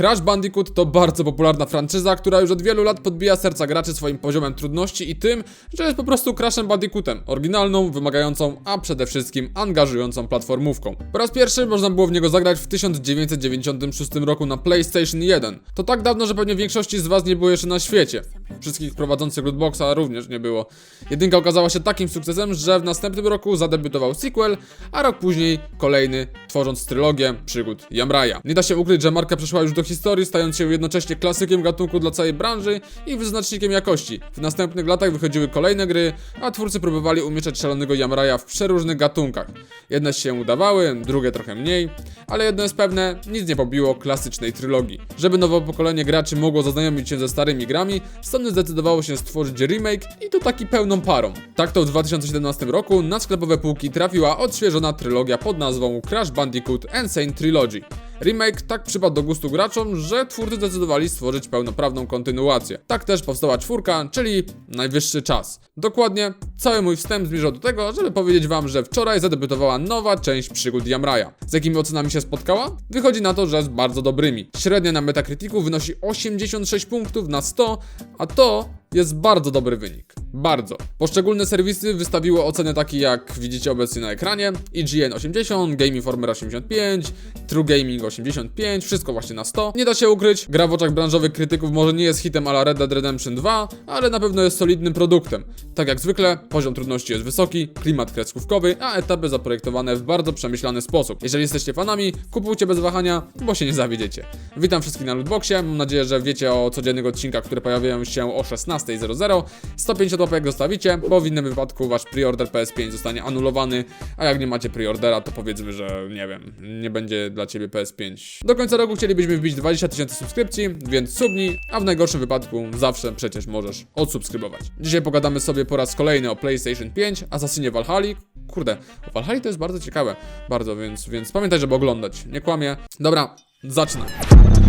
Crash Bandicoot to bardzo popularna franczyza, która już od wielu lat podbija serca graczy swoim poziomem trudności i tym, że jest po prostu Crashem Bandicootem, oryginalną, wymagającą, a przede wszystkim angażującą platformówką. Po raz pierwszy można było w niego zagrać w 1996 roku na PlayStation 1. To tak dawno, że pewnie większości z was nie było jeszcze na świecie. Wszystkich prowadzących Rootboxa również nie było. Jedynka okazała się takim sukcesem, że w następnym roku zadebiutował sequel, a rok później kolejny, tworząc trylogię przygód Yamraya. Nie da się ukryć, że marka przeszła już do historii, stając się jednocześnie klasykiem gatunku dla całej branży i wyznacznikiem jakości. W następnych latach wychodziły kolejne gry, a twórcy próbowali umieszczać szalonego Yamraya w przeróżnych gatunkach. Jedne się udawały, drugie trochę mniej, ale jedno jest pewne, nic nie pobiło klasycznej trylogii. Żeby nowe pokolenie graczy mogło zaznajomić się ze starymi grami, Sony zdecydowało się stworzyć remake i to taki pełną parą. Tak to w 2017 roku na sklepowe półki trafiła odświeżona trylogia pod nazwą Crash Bandicoot Insane Trilogy. Remake tak przypadł do gustu graczom, że twórcy zdecydowali stworzyć pełnoprawną kontynuację. Tak też powstała czwórka, czyli najwyższy czas. Dokładnie, cały mój wstęp zmierzał do tego, żeby powiedzieć wam, że wczoraj zadebiutowała nowa część przygód Yamraya. Z jakimi ocenami się spotkała? Wychodzi na to, że z bardzo dobrymi. Średnia na Metacriticu wynosi 86 punktów na 100, a to jest bardzo dobry wynik. Bardzo. Poszczególne serwisy wystawiły oceny takie jak widzicie obecnie na ekranie IGN 80, Game Informer 85, True Gaming 85, wszystko właśnie na 100. Nie da się ukryć, gra w oczach branżowych krytyków może nie jest hitem ala Red Dead Redemption 2, ale na pewno jest solidnym produktem. Tak jak zwykle, poziom trudności jest wysoki, klimat kreskówkowy, a etapy zaprojektowane w bardzo przemyślany sposób. Jeżeli jesteście fanami, kupujcie bez wahania, bo się nie zawiedziecie. Witam wszystkich na Lootboxie, mam nadzieję, że wiecie o codziennych odcinkach, które pojawiają się o 16.00. 150 łapek zostawicie, bo w innym wypadku wasz preorder PS5 zostanie anulowany, a jak nie macie preordera, to powiedzmy, że nie wiem, nie będzie dla ciebie PS5. Do końca roku chcielibyśmy wbić 20 tysięcy subskrypcji, więc subnij, a w najgorszym wypadku zawsze przecież możesz odsubskrybować. Dzisiaj pogadamy sobie po raz kolejny o PlayStation 5, Assassinie Valhalla. Kurde, o Valhalla to jest bardzo ciekawe, bardzo, więc, więc pamiętaj, żeby oglądać, nie kłamie. Dobra, zacznę.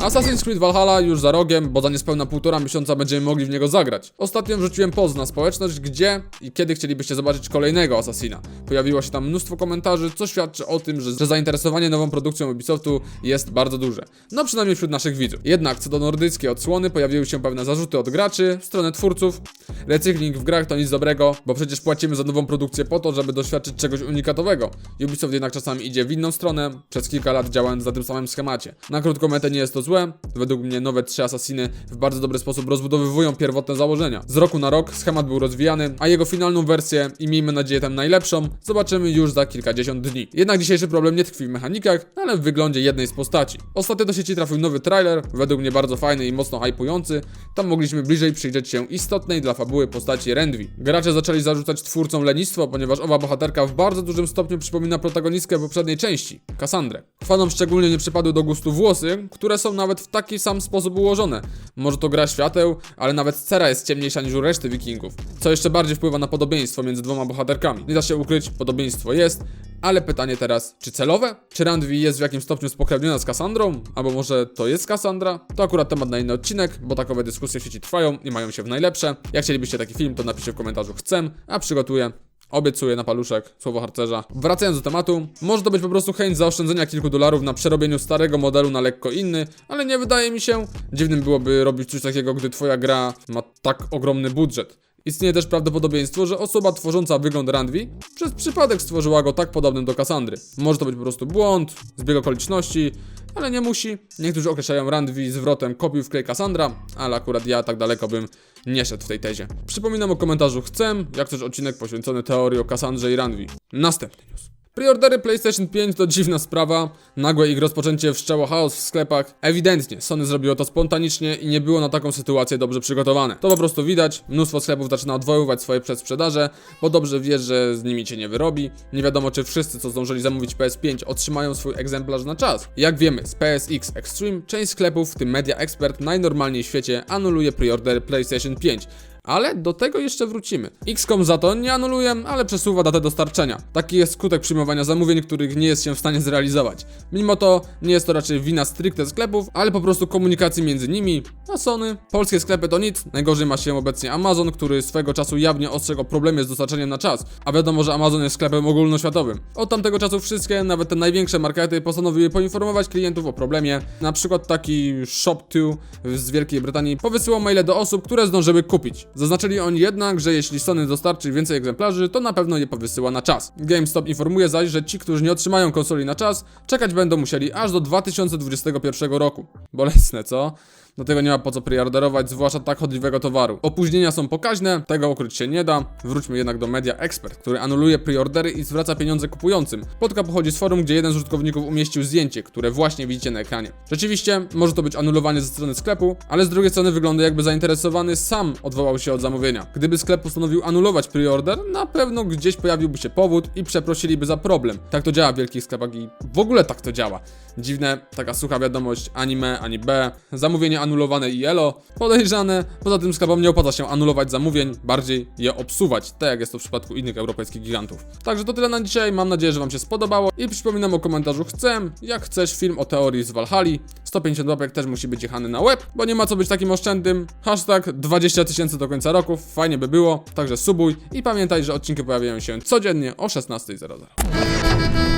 Assassin's Creed Valhalla już za rogiem, bo za niespełna półtora miesiąca będziemy mogli w niego zagrać. Ostatnio wrzuciłem post na społeczność, gdzie i kiedy chcielibyście zobaczyć kolejnego Assassina. Pojawiło się tam mnóstwo komentarzy, co świadczy o tym, że, że zainteresowanie nową produkcją Ubisoftu jest bardzo duże. No przynajmniej wśród naszych widzów. Jednak co do nordyckiej odsłony pojawiły się pewne zarzuty od graczy w stronę twórców. Recykling w grach to nic dobrego, bo przecież płacimy za nową produkcję po to, żeby doświadczyć czegoś unikatowego. Ubisoft jednak czasami idzie w inną stronę, przez kilka lat działając na tym samym schemacie. Na krótką metę nie jest to złe, według mnie nowe trzy Assassiny w bardzo dobry sposób rozbudowywują pierwotne założenia. Z roku na rok schemat był rozwijany, a jego finalną wersję i miejmy nadzieję tę najlepszą, zobaczymy już za kilkadziesiąt dni. Jednak dzisiejszy problem nie tkwi w mechanikach, ale w wyglądzie jednej z postaci. Ostatnio do sieci trafił nowy trailer, według mnie bardzo fajny i mocno hypujący. Tam mogliśmy bliżej przyjrzeć się istotnej dla fabuły postaci Rendwi. Gracze zaczęli zarzucać twórcom lenistwo, ponieważ owa bohaterka w bardzo dużym stopniu przypomina protagonistkę poprzedniej części, Kassandrę. Fanom szczególnie nie przypadły do gustu włosy, które są nawet w taki sam sposób ułożone. Może to gra świateł, ale nawet cera jest ciemniejsza niż u reszty wikingów, co jeszcze bardziej wpływa na podobieństwo między dwoma bohaterkami. Nie da się ukryć, podobieństwo jest, ale pytanie teraz, czy celowe? Czy Randvi jest w jakimś stopniu spokrewniona z Kassandrą? Albo może to jest Kassandra? To akurat temat na inny odcinek, bo takowe dyskusje w sieci trwają i mają się w najlepsze. Jak chcielibyście taki film, to napiszcie w komentarzu chcę, a przygotuję Obiecuję na paluszek, słowo harcerza. Wracając do tematu, może to być po prostu chęć zaoszczędzenia kilku dolarów na przerobieniu starego modelu na lekko inny, ale nie wydaje mi się. Dziwnym byłoby robić coś takiego, gdy twoja gra ma tak ogromny budżet. Istnieje też prawdopodobieństwo, że osoba tworząca wygląd Randvi przez przypadek stworzyła go tak podobnym do Kassandry. Może to być po prostu błąd, zbieg okoliczności, ale nie musi. Niektórzy określają Randvi zwrotem kopiuj w klej Cassandra, ale akurat ja tak daleko bym nie szedł w tej tezie. Przypominam o komentarzu chcę, jak też odcinek poświęcony teorii o Cassandrze i Randvi. Następny news. Preordery PlayStation 5 to dziwna sprawa. Nagłe ich rozpoczęcie wszczęło chaos w sklepach. Ewidentnie, Sony zrobiło to spontanicznie i nie było na taką sytuację dobrze przygotowane. To po prostu widać. Mnóstwo sklepów zaczyna odwoływać swoje przedsprzedaże, bo dobrze wie, że z nimi cię nie wyrobi. Nie wiadomo, czy wszyscy, co zdążyli zamówić PS5, otrzymają swój egzemplarz na czas. Jak wiemy, z PSX Extreme część sklepów, w tym Media Expert, najnormalniej w świecie anuluje preordery PlayStation 5 Ale do tego jeszcze wrócimy. XCOM za to nie anuluje, ale przesuwa datę dostarczenia. Taki jest skutek przyjmowania zamówień, których nie jest się w stanie zrealizować. Mimo to nie jest to raczej wina stricte sklepów, ale po prostu komunikacji między nimi a Sony. Polskie sklepy to nic, najgorzej ma się obecnie Amazon, który swego czasu jawnie ostrzegł o problemie z dostarczeniem na czas, a wiadomo, że Amazon jest sklepem ogólnoświatowym. Od tamtego czasu wszystkie, nawet te największe markety postanowiły poinformować klientów o problemie. Na przykład taki Shop2 z Wielkiej Brytanii powysyłał maile do osób, które zdążyły kupić. Zaznaczyli oni jednak, że jeśli Sony dostarczy więcej egzemplarzy, to na pewno je powysyła na czas. GameStop informuje zaś, że ci, którzy nie otrzymają konsoli na czas, czekać będą musieli aż do 2021 roku. Bolesne, co? Dlatego nie ma po co preorderować, zwłaszcza tak chodliwego towaru. Opóźnienia są pokaźne, tego ukryć się nie da. Wróćmy jednak do Media Expert, który anuluje preordery i zwraca pieniądze kupującym. Plotka pochodzi z forum, gdzie jeden z użytkowników umieścił zdjęcie, które właśnie widzicie na ekranie. Rzeczywiście, może to być anulowanie ze strony sklepu, ale z drugiej strony wygląda jakby zainteresowany sam odwołał się od zamówienia. Gdyby sklep postanowił anulować preorder, na pewno gdzieś pojawiłby się powód i przeprosiliby za problem. Tak to działa w wielkich sklepach i w ogóle tak to działa. Dziwne, taka sucha wiadomość, ani me, ani b. Zamówienie anulowane i elo. Podejrzane. Poza tym sklepom nie opłaca się anulować zamówień, bardziej je obsuwać, tak jak jest to w przypadku innych europejskich gigantów. Także to tyle na dzisiaj, mam nadzieję, że wam się spodobało i przypominam o komentarzu chcę, jak chcesz film o teorii z Valhalla. 150 łapek też musi być jechany na web, bo nie ma co być takim oszczędnym. Hashtag 20 tysięcy do końca roku, fajnie by było, także subuj i pamiętaj, że odcinki pojawiają się codziennie o 16.00.